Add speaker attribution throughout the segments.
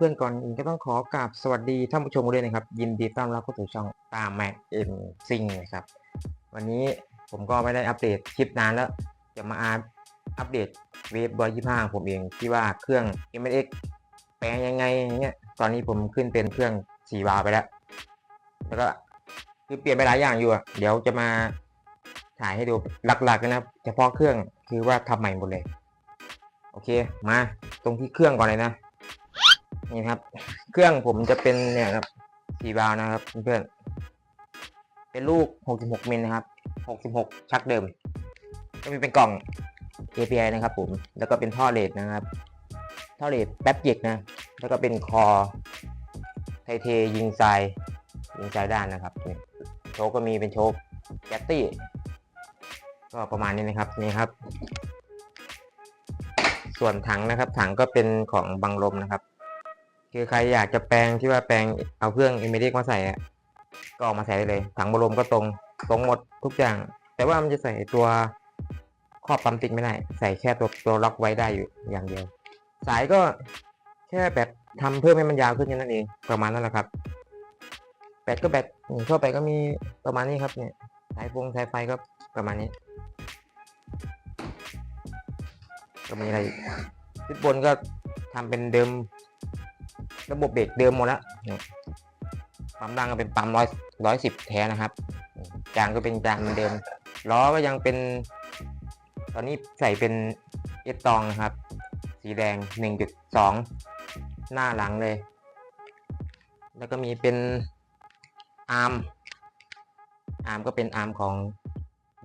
Speaker 1: รื่องก่อนอื่นก็ต้องขอกราบสวัสดีท่านผู้ชมด้วยนะครับ ยินดีต้อนรับเข้าสู่ช่องตามแม็กเอ็มซิงนะครับวันนี้ผมก็ไม่ได้อัปเดตคลิปนานแล้ว จะมาอัปเดตเวฟบอยยี่ห้าผมเองที่ว่าเครื่อง Mx แปลงยังไงอย่างเงี้ยตอนนี้ผมขึ้นเป็นเครื่อง4วาล์วไปแล้ว แล้วก็คือเปลี่ยนไปหลายอย่างอยู่อะเดี๋ยวจะมาถ่ายให้ดูหลักๆนะครับเฉพาะเครื่องคือว่าทำใหม่หมดเลย โอเค มาตรงที่เครื่องก่อนเลยนะ นี่ครับ เครื่องผมจะเป็นเนี่ยครับสี่วาล์วนะครับเพื่อนเป็นลูก 66 มิลนะครับ 66 ชักเดิม ก็มีเป็นกล่อง API นะครับผม แล้วก็เป็นท่อเลดนะครับ ท่อเลดแป๊บเยกนะ แล้วก็เป็นคอ ไทเทยิงทรายยิงทรายด้านนะครับโชคก็มีเป็นโชคแกตตี้ ก็ประมาณนี้นะครับ นี่ครับ ส่วนถังนะครับ ถังก็เป็นของบังลมนะครับ คือใครอยากจะแปลงที่ว่าแปลงเอาเครื่องเอเมเดกมาใส่อะก็เอามาใส่ได้เลย ถังบังลมก็ตรงตรงหมดทุกอย่าง แต่ว่ามันจะใส่ตัวครอบปั๊มติ๊กไม่ได้ ใส่แค่ตัวตัวล็อกไว้ได้อยู่อย่างเดียว สายก็แค่แบบทำเพิ่มให้มันยาวขึ้นแค่นั้นเองประมาณนั้นแหละครับ แบตก็แบตอืมทั่วไปก็มีประมาณนี้ครับเนี่ยสายฟงสายไฟก็ประมาณนี้ ก็มีอะไรอีกชุดบนก็ทำเป็นเดิม ระบบเบรกเดิมหมดแล้วเนี่ยปั๊มล่างก็เป็นปั๊มร้อยร้อยสิบแท้นะครับจางก็เป็นจางเหมือนเดิมล้อก็ยังเป็น ตอนนี้ใส่เป็นเอตองนะครับ สีแดง1.2หน้าหลังเลย แล้วก็มีเป็นอาร์มอาร์มก็เป็นอาร์มของ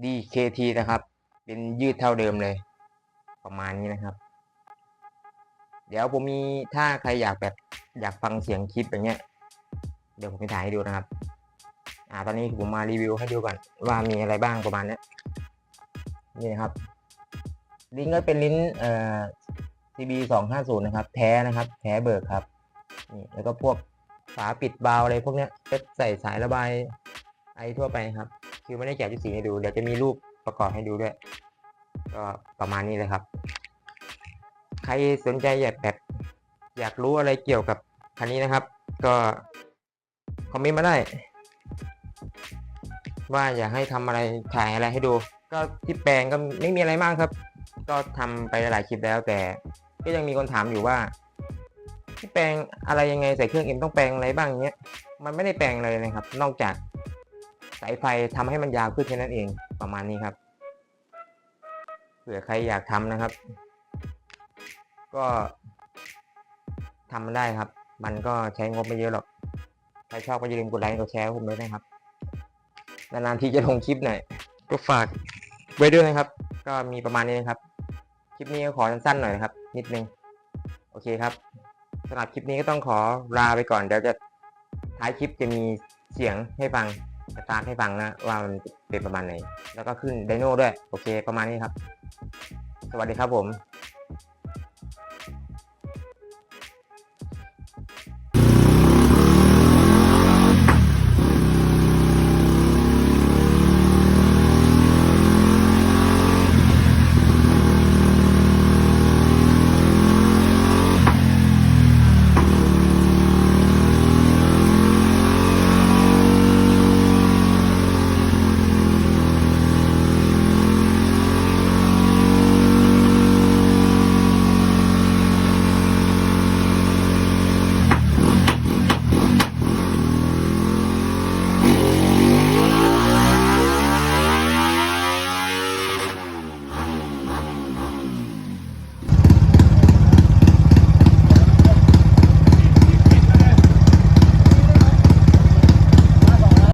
Speaker 1: DKT นะครับ เป็นยืดเท่าเดิมเลย ประมาณนี้นะครับ เดี๋ยวผมมีถ้าใครอยากแบบอยากฟังเสียงคลิปอย่างเงี้ย เดี๋ยวผมไปถ่ายให้ดูนะครับ อ่า ตอนนี้ผมมารีวิวให้ดูก่อนว่ามีอะไรบ้างประมาณนี้นี่นะครับ ลิ้นก็เป็นลิ้นเอ่อ CB สองห้าศูนย์นะครับ แท้นะครับ แท้เบิกครับ นี่แล้วก็พวกฝาปิดบาวอะไรพวกเนี้ยก็ใส่สายระบายไอทั่วไปครับ คือไม่ได้แกะจุดสีให้ดู เดี๋ยวจะมีรูปประกอบให้ดูด้วย ก็ประมาณนี้เลยครับ ใครสนใจอยากแบบอยากรู้อะไรเกี่ยวกับคันนี้นะครับ ก็คอมเมนต์มาได้ ว่าอยากให้ทำอะไรถ่ายอะไรให้ดู ก็ที่แปลงก็ไม่มีอะไรมากครับ ก็ทำไปหลายคลิปแล้วแต่ก็ยังมีคนถามอยู่ว่าที่แปลงอะไรยังไงใส่เครื่องเอ็มต้องแปลงอะไรบ้างเนี้ยมันไม่ได้แปลงเลยนะครับ นอกจากสายไฟทำให้มันยาวขึ้นแค่นั้นเองประมาณนี้ครับเผื่อใครอยากทำนะครับ ก็ทำมันได้ครับ มันก็ใช้งบไม่เยอะหรอก ใครชอบก็อย่าลืมกดไลค์กดแชร์ผมด้วยนะครับ นานๆทีจะลงคลิปหน่อย ก็ฝากไว้ด้วยนะครับ ก็มีประมาณนี้นะครับ คลิปนี้ก็ขอสั้นๆหน่อยนะครับ นิดนึง โอเคครับสำหรับคลิปนี้ก็ต้องขอลาไปก่อน เดี๋ยวจะท้ายคลิปจะมีเสียงให้ฟังสตาร์ทให้ฟังนะว่ามันเป็นประมาณไหน แล้วก็ขึ้นไดโน่ด้วย โอเค ประมาณนี้ครับ สวัสดีครับผม